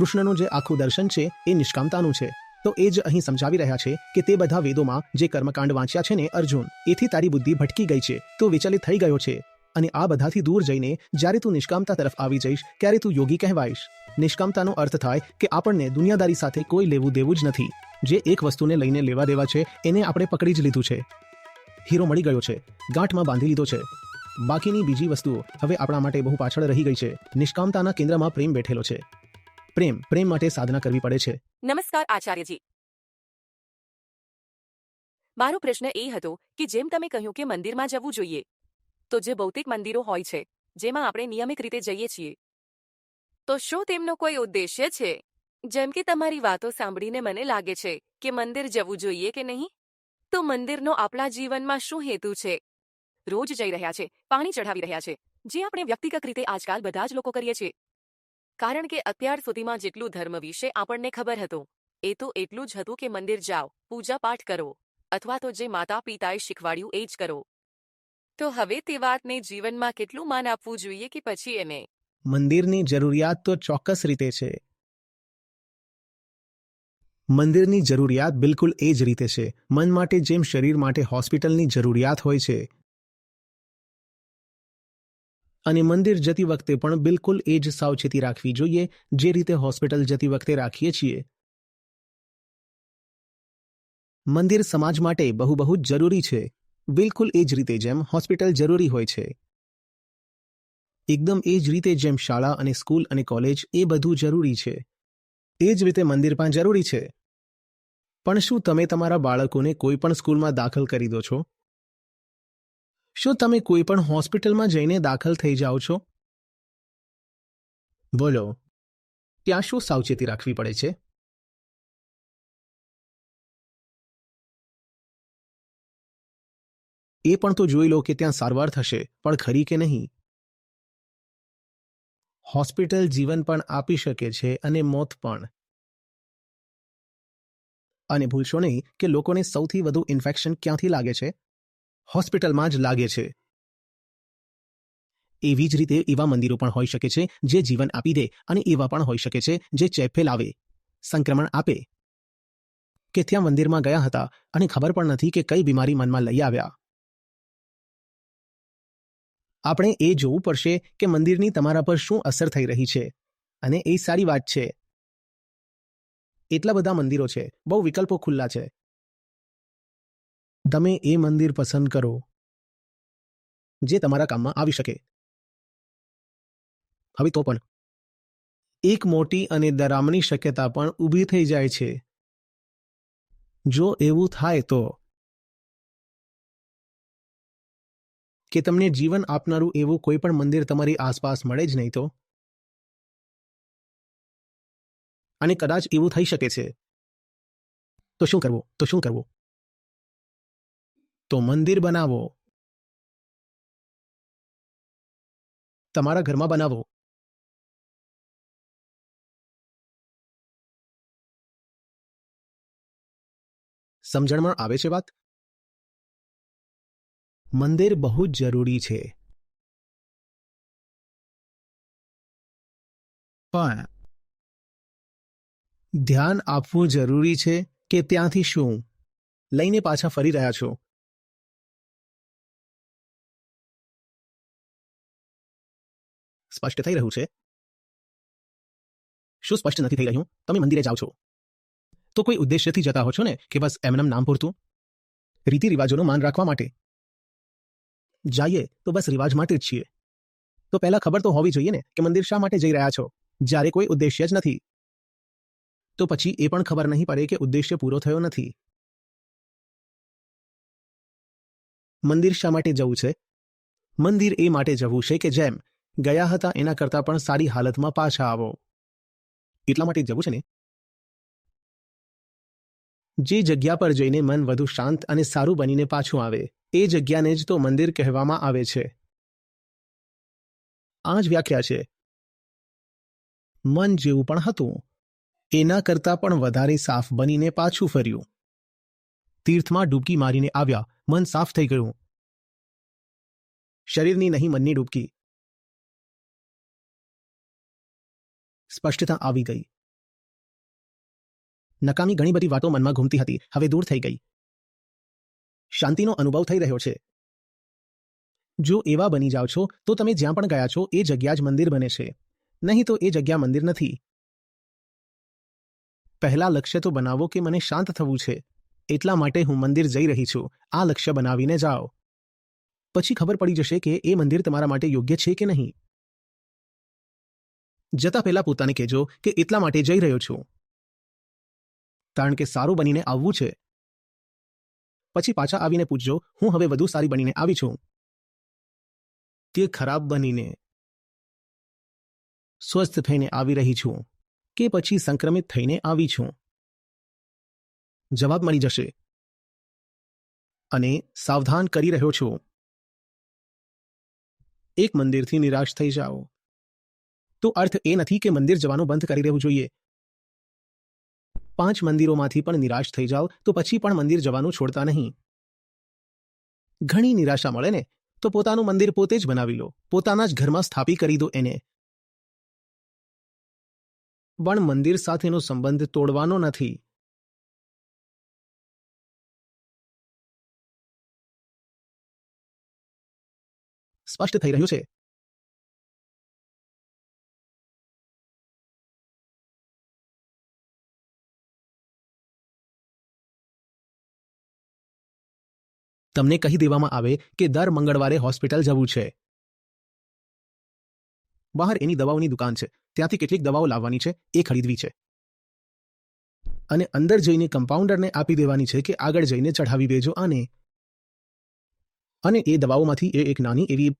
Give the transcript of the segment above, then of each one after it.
કૃષ્ણનું જે આખું દર્શન છે, એ નિષ્કામતાનું છે. તો એ જ અહીં સમજાવી રહ્યા છે કે તે બધા વેદોમાં જે કર્મકાંડ વાંચ્યા છે ને અર્જુન, એથી તારી બુદ્ધિ ભટકી ગઈ છે, તું વિચલિત થઈ ગયો છે. અને આ બધાથી દૂર જઈને, જ્યારે તું નિષ્કામતા તરફ આવી જઈશ, ત્યારે તું યોગી કહેવાઈશ. નિષ્કામતાનો અર્થ થાય કે આપણને દુનિયાદારી સાથે કોઈ લેવું દેવું જ નથી. જે એક વસ્તુને લઈને લેવા દેવા છે, એને આપણે પકડી જ લીધું છે. હીરો મળી ગયો છે, ગાંઠમાં બાંધી લીધો છે. બાકીની બીજી વસ્તુઓ હવે આપણા માટે બહુ પાછળ રહી ગઈ છે. નિષ્કામતાના કેન્દ્રમાં પ્રેમ બેઠેલો છે. પ્રેમ પ્રેમ માટે સાધના કરવી પડે છે. નમસ્કાર, આચાર્યજી. મારો પ્રશ્ન એ હતો કે જેમ તમે કહ્યું કે મંદિરમાં જવું જોઈએ, તો જે ભૌતિક મંદિરો હોય છે, જેમાં આપણે નિયમિત રીતે જઈએ છીએ, તો શું તેમનો કોઈ ઉદ્દેશ્ય છે? જેમ કે તમારી વાતો સાંભળીને મને લાગે છે કે મંદિર જવું જોઈએ કે નહીં? તો મંદિરનો આપણા જીવનમાં શું હેતુ છે? રોજ જઈ રહ્યા છે, પાણી ચઢાવી રહ્યા છે, જે આપણે વ્યક્તિગત રીતે આજકાલ બધા જ લોકો કરીએ છીએ. કારણ કે અત્યાર સુધીમાં જેટલું ધર્મ વિશે આપણને ખબર હતું, એ તો એટલું જ હતું કે મંદિર જાઓ પૂજા પાઠ કરો, અથવા તો જે માતા પિતાએ શીખવાડ્યું એ જ કરો. તો હવે તે વાતને જીવનમાં કેટલું માન આપવું જોઈએ કે પછી એને? મંદિરની જરૂરિયાત તો ચોક્કસ રીતે છે. મંદિરની જરૂરિયાત બિલકુલ એ જ રીતે છે. મન માટે જેમ શરીર માટે હોસ્પિટલની જરૂરિયાત હોય છે અને મંદિર જતી વખતે પણ બિલકુલ એ જ સાવચેતી રાખવી જોઈએ, જે રીતે હોસ્પિટલ જતી વખતે રાખીએ છીએ. મંદિર સમાજ માટે બહુ બહુ જરૂરી છે. બિલકુલ એ જ રીતે જેમ હોસ્પિટલ જરૂરી હોય છે. એકદમ એ જ રીતે જેમ શાળા અને સ્કૂલ અને કોલેજ એ બધું જરૂરી છે. એ જ રીતે મંદિર પણ જરૂરી છે. પણ શું તમે તમારા બાળકોને કોઈ પણ સ્કૂલમાં દાખલ કરી દો છો? શું તમે કોઈ પણ હોસ્પિટલમાં જઈને દાખલ થઈ જાઓ છો? બોલો, ત્યાં શું સાવચેતી રાખવી પડે છે? એ પણ તો જોઈ લો કે ત્યાં સારવાર થશે, પણ ખરી કે નહીં? હોસ્પિટલ જીવન પણ આપી શકે છે અને મોત પણ. અને ભૂલશો નહીં કે લોકોને સૌથી વધુ ઇન્ફેક્શન ક્યાંથી લાગે છે? હોસ્પિટલમાં જ લાગે છે. એવી જ રીતે એવા મંદિરો પણ હોઈ શકે છે, જે જીવન આપી દે અને એવા પણ હોઈ શકે છે, જે ચેપ લાવે, સંક્રમણ આપે. કે ત્યાં મંદિરમાં ગયા હતા અને ખબર પણ નથી કે કઈ બીમારી મનમાં લઈ આવ્યા. આપણે એ જોવું પડશે કે મંદિરની તમારા પર શું અસર થઈ રહી છે, અને એ સારી વાત છે. એટલા બધા મંદિરો છે, બહુ વિકલ્પો ખુલ્લા છે. તમે એ મંદિર પસંદ કરો જે તમારા કામમાં આવી શકે. હવે તો પણ એક મોટી અને ડરામણી શક્યતા પણ ઊભી થઈ જાય છે. જો એવું થાય તો કે તમને જીવન આપનારું એવું કોઈ પણ મંદિર તમારી આસપાસ મળે જ નહીં તો? અને કદાચ એવું થઈ શકે છે. તો શું કરવું? તો શું કરવું? તો મંદિર બનાવો. તમારા ઘરમાં બનાવો. સમજણમાં આવે છે વાત? મંદિર બહુ જ જરૂરી છે. પણ ધ્યાન આપવું જરૂરી છે કે ત્યાંથી શું? લઈને પાછા ફરી રહ્યા છો. સ્પષ્ટ થઈ રહ્યું છે? શું સ્પષ્ટ નથી થઈ રહ્યું? તમે મંદિરે જાઓ છો. તો કોઈ ઉદ્દેશ્યથી જતા હો છો ને કે બસ એમનેમ નામ પૂરતું? રીતિ રિવાજોનું માન રાખવા માટે. જઈએ તો બસ રિવાજ માટે જ છીએ. તો પહેલા ખબર તો હોવી જોઈએ ને કે મંદિર શા માટે જઈ રહ્યા છો? જ્યારે કોઈ ઉદ્દેશ્ય જ નથી. તો પછી એ પણ ખબર નહીં પડે કે ઉદ્દેશ્ય પૂરો થયો નથી. મંદિર શા માટે જવું છે? મંદિર એ માટે જવું છે કે જેમ ગયા હતા એના કરતાં પણ સારી હાલતમાં પાછા આવો. એટલા માટે જવું છે ને? જે જગ્યા પર જઈને મન વધુ શાંત અને સારું બનીને પાછું આવે, એ જગ્યાને જ તો મંદિર કહેવામાં આવે છે. આ જ વ્યાખ્યા છે. મન જેવું પણ હતું. એના કરતાં પણ વધારે સાફ બનીને પાછું ફર્યું. તીર્થમાં ડૂબકી મારીને આવ્યા, મન સાફ થઈ ગયું. શરીરની નહીં, મનની ડૂબકી. સ્પષ્ટતા આવી ગઈ. નકામી ઘણી બધી વાતો મનમાં ઘૂમતી હતી. હવે દૂર થઈ ગઈ. શાંતિનો અનુભવ થઈ રહ્યો છે. જો એવા બની જાઓ છો, તો તમે જ્યાં પણ ગયા છો, એ જગ્યા જ મંદિર બને છે. નહીં તો એ જગ્યા મંદિર નથી. પહેલા લક્ષ્ય તો બનાવો કે મને શાંત થવું છે. એટલા માટે હું મંદિર જઈ રહી છું. આ લક્ષ્ય બનાવીને જાઓ. પછી ખબર પડી જશે કે એ મંદિર તમારા માટે યોગ્ય છે કે નહીં. જતા પહેલા પોતાને કહેજો કે એટલા માટે જઈ રહ્યો છું. કારણ કે સારું બનીને આવવું છે. પછી પાછા આવીને પૂછજો, હું હવે વધુ સારી બનીને આવી છું. તે ખરાબ બનીને. સ્વસ્થ થઈને આવી રહી છું. કે પછી સંક્રમિત થઈને આવી છું. જવાબ મળી જશે. અને સાવધાન કરી રહ્યો છું. એક મંદિરથી નિરાશ થઈ જાઓ. તો અર્થ એ નથી કે મંદિર જવાનું બંધ કરી દેવું જોઈએ. પાંચ મંદિરોમાંથી પણ નિરાશ થઈ જાઓ, તો પછી પણ મંદિર જવાનું છોડતા નહીં. ઘણી નિરાશા મળે ને, તો પોતાનું મંદિર પોતે જ બનાવી લો, પોતાના જ ઘરમાં સ્થાપી કરી દો એને. પણ મંદિર સાથેનો સંબંધ તોડવાનો નથી. સ્પષ્ટ થઈ રહ્યું છે. તમને કહી દેવામાં આવે કે દર મંગળવારે હોસ્પિટલ જવું છે. બહાર એની દવાઓની દુકાન છે. ત્યાંથી કેટલીક દવાઓ લાવવાની છે. એ ખરીદવી છે. અને અંદર જઈને કમ્પાઉન્ડરને આપી દેવાની છે કે આગળ જઈને ચઢાવી દેજો આને. અને એ દવાઓમાંથી એ એક નાની એવી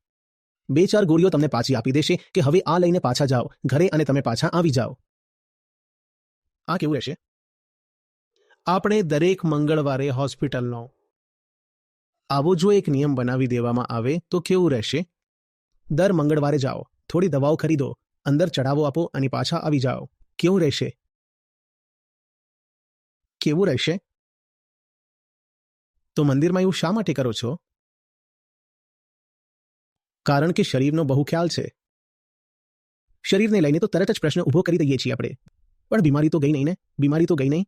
બે ચાર ગોળીઓ તમને પાછી આપી દેશે કે હવે આ લઈને પાછા જાઓ, ઘરે અને તમે પાછા આવી જાઓ. આ કેવું રહેશે? આપણે દરેક મંગળવારે હોસ્પિટલનો આવો જો એક નિયમ બનાવી દેવામાં આવે તો કેવું રહેશે? દર મંગળવારે જાઓ, થોડી દવાઓ ખરીદો, અંદર ચઢાવો આપો અને પાછા આવી જાઓ. કેવું રહેશે? કેવું રહેશે? તો મંદિરમાં એવું શા માટે કરો છો? કારણ કે શરીરનો બહુ ખ્યાલ છે. શરીરને લઈને તો તરત જ પ્રશ્ન ઊભો કરી દઈએ છીએ આપણે. પણ બીમારી તો ગઈ નહીં ને? બીમારી તો ગઈ નહીં?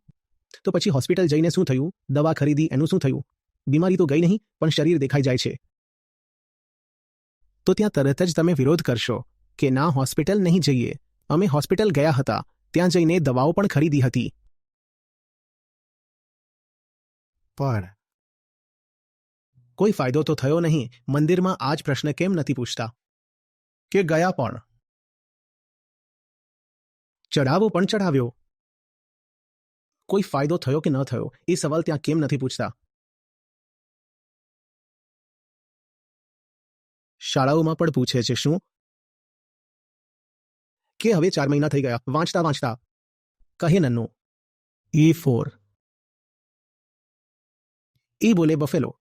તો પછી હોસ્પિટલ જઈને શું થયું? દવા ખરીદી, એનું શું થયું? બીમારી તો ગઈ નહીં, પણ શરીર દેખાઈ જાય છે. તો ત્યાં તરત જ તમે વિરોધ કરશો કે ના, હોસ્પિટલ નહીં જઈએ. અમે હોસ્પિટલ ગયા હતા, ત્યાં જઈને દવાઓ પણ ખરીદી હતી. પણ કોઈ ફાયદો તો થયો નહીં, મંદિરમાં આ જ પ્રશ્ન કેમ નથી પૂછતા? કે ગયા પણ? ચઢાવો પણ ચઢાવ્યો. કોઈ ફાયદો થયો કે ન થયો, એ સવાલ ત્યાં કેમ નથી પૂછતા? શાળાઓમાં પણ પૂછે છે શું? કે હવે ચાર મહિના થઈ ગયા. વાંચતા વાંચતા. કહે નન્નો. એ ફોર. ઈ બોલે બફેલો.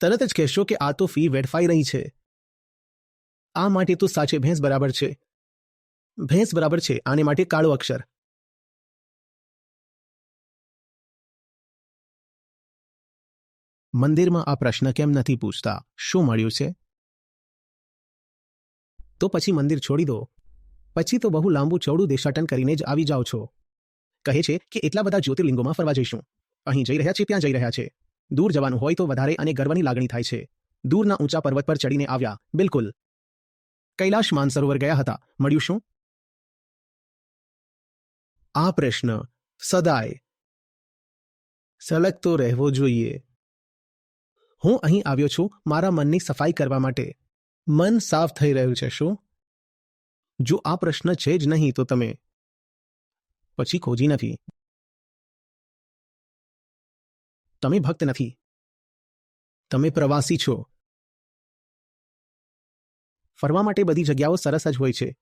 તરત જ કહેશો કે આ તો ફી વેડફાઈ રહી છે. આ માટે તો સાચે ભેંસ બરાબર છે. ભેંસ બરાબર છે. આને માટે કાળો અક્ષર. મંદિરમાં આ પ્રશ્ન કેમ નથી પૂછતા? શું મળ્યું છે? તો પછી મંદિર છોડી દો. પછી તો બહુ લાંબુ ચૌડું દેશાટન કરીને જ આવી જાઓ છો. કહે છે કે એટલા બધા જ્યોતિર્લિંગોમાં ફરવા જઈશું. અહીં જઈ રહ્યા છે, ત્યાં જઈ રહ્યા છે. દૂર જવાનું હોય તો વધારે અને ગર્વની લાગણી થાય છે. દૂરના ઊંચા પર્વત પર ચડીને આવ્યા. બિલકુલ. કૈલાશ માનસરોવર ગયા હતા. મળ્યું શું? આ પ્રશ્ન સદાય સલગતો રહેવો જોઈએ. હું અહીં આવ્યો છું મારા મનની સફાઈ કરવા માટે. મન સાફ થઈ રહ્યું છે, શું? જો આ પ્રશ્ન છે જ નહીં, તો તમે પછી ખોજી નથી. તમે ભક્ત નથી. તમે પ્રવાસી છો. ફરવા માટે બધી જગ્યાઓ સરસ જ હોય છે.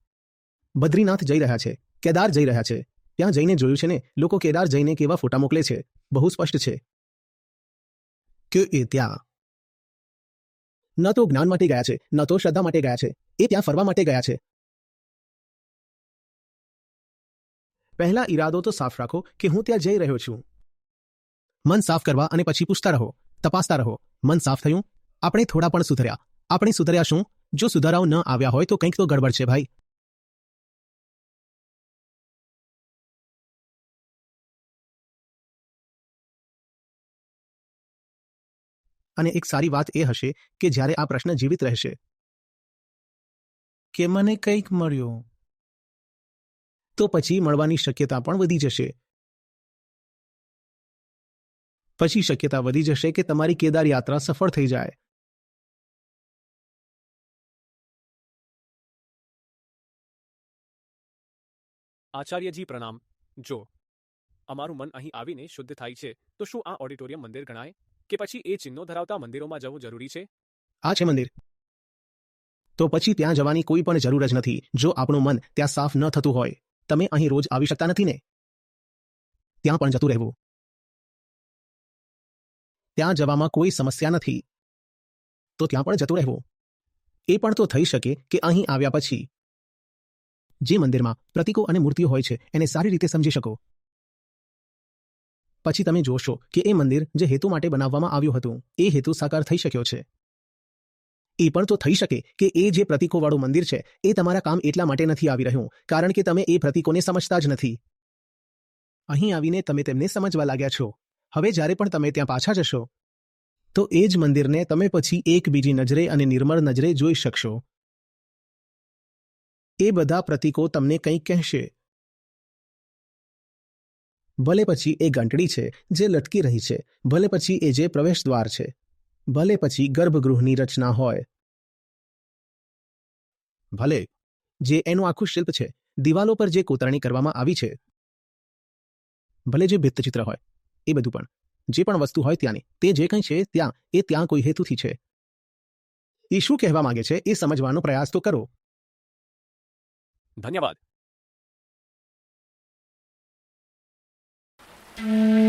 બદ્રીનાથ જઈ રહ્યા છે, કેદાર જઈ રહ્યા છે. ત્યાં જઈને જોયું છે ને, લોકો કેદાર જઈને કેવા ફોટા મોકલે છે. બહુ સ્પષ્ટ છે. કે એ ત્યાં ન તો જ્ઞાન માટે ગયા છે, ન તો શ્રદ્ધા માટે ગયા છે, એ ત્યાં ફરવા માટે ગયા છે. પહેલા ઈરાદો તો સાફ રાખો કે હું ત્યાં જઈ રહ્યો છું. મન સાફ કરવા અને પછી પૂછતા રહો, તપાસતા રહો, મન સાફ થયું? આપણે થોડા પણ સુધર્યા. આપણે સુધર્યા શું? જો સુધારાઓ ન આવ્યા હોય તો કંઈક તો ગડબડ છે ભાઈ. અને એક સારી વાત એ હશે કે જ્યારે આ પ્રશ્ન જીવિત રહેશે. કે મને કંઈક મળ્યું. તો પછી મળવાની શક્યતા પણ વધી જશે. પછી શક્યતા વધી જશે કે તમારી કેદાર યાત્રા સફળ થઈ જાય. આચાર્યજી પ્રણામ. જો અમારું મન અહીં આવીને શુદ્ધ થાય છે તો શું આ ઓડિટોરિયમ મંદિર ગણાય? કે પછી એ ચિહ્નો ધરાવતા મંદિરોમાં જવું જરૂરી છે? આ છે મંદિર. તો પછી ત્યાં જવાની કોઈ પણ જરૂર જ નથી. જો આપણું મન ત્યાં સાફ ન થતું હોય, તમે અહીં રોજ આવી શકતા નથી ને? ત્યાં પણ જતું રહેવું. ત્યાં જવામાં કોઈ સમસ્યા નથી. તો ત્યાં પણ જતું રહેવું. એ પણ તો થઈ શકે કે અહીં આવ્યા પછી. જે મંદિરમાં પ્રતીકો અને મૂર્તિઓ હોય છે, એને સારી રીતે સમજી શકો. પછી તમે જોશો કે એ મંદિર જે હેતુ માટે બનાવવામાં આવ્યું હતું, એ હેતુ સાકાર થઈ શક્યો છે. એ પણ તો થઈ શકે કે એ જે પ્રતીકોવાળું મંદિર છે, એ તમારા કામ એટલા માટે નથી આવી રહ્યું, કારણ કે તમે એ પ્રતીકોને સમજતા જ નથી. અહીં આવીને તમે તેમને સમજવા લાગ્યા છો. હવે જ્યારે પણ તમે ત્યાં પાછા જશો, તો એ જ મંદિરને તમે પછી એક બીજી નજરે અને નિર્મળ નજરે જોઈ શકશો. એ બધા પ્રતીકો તમને કંઈક કહેશે. ભલે પછી એ ઘંટડી છે જે લટકી રહી છે, ભલે પછી એ જે પ્રવેશ દ્વાર છે, ભલે પછી ગર્ભગૃહની રચના હોય. ભલે, જે એનું આખું શિલ્પ છે, દિવાલો પર જે કોતરણી કરવામાં આવી છે. ભલે જે ભિત્તચિત્ર હોય, એ બધું પણ, જે પણ વસ્તુ હોય ત્યાંની, તે જે કંઈ છે ત્યાં, એ ત્યાં કોઈ હેતુથી છે. એ શું કહેવા માંગે છે એ સમજવાનો પ્રયાસ તો કરો. ધન્યવાદ. Mm-hmm.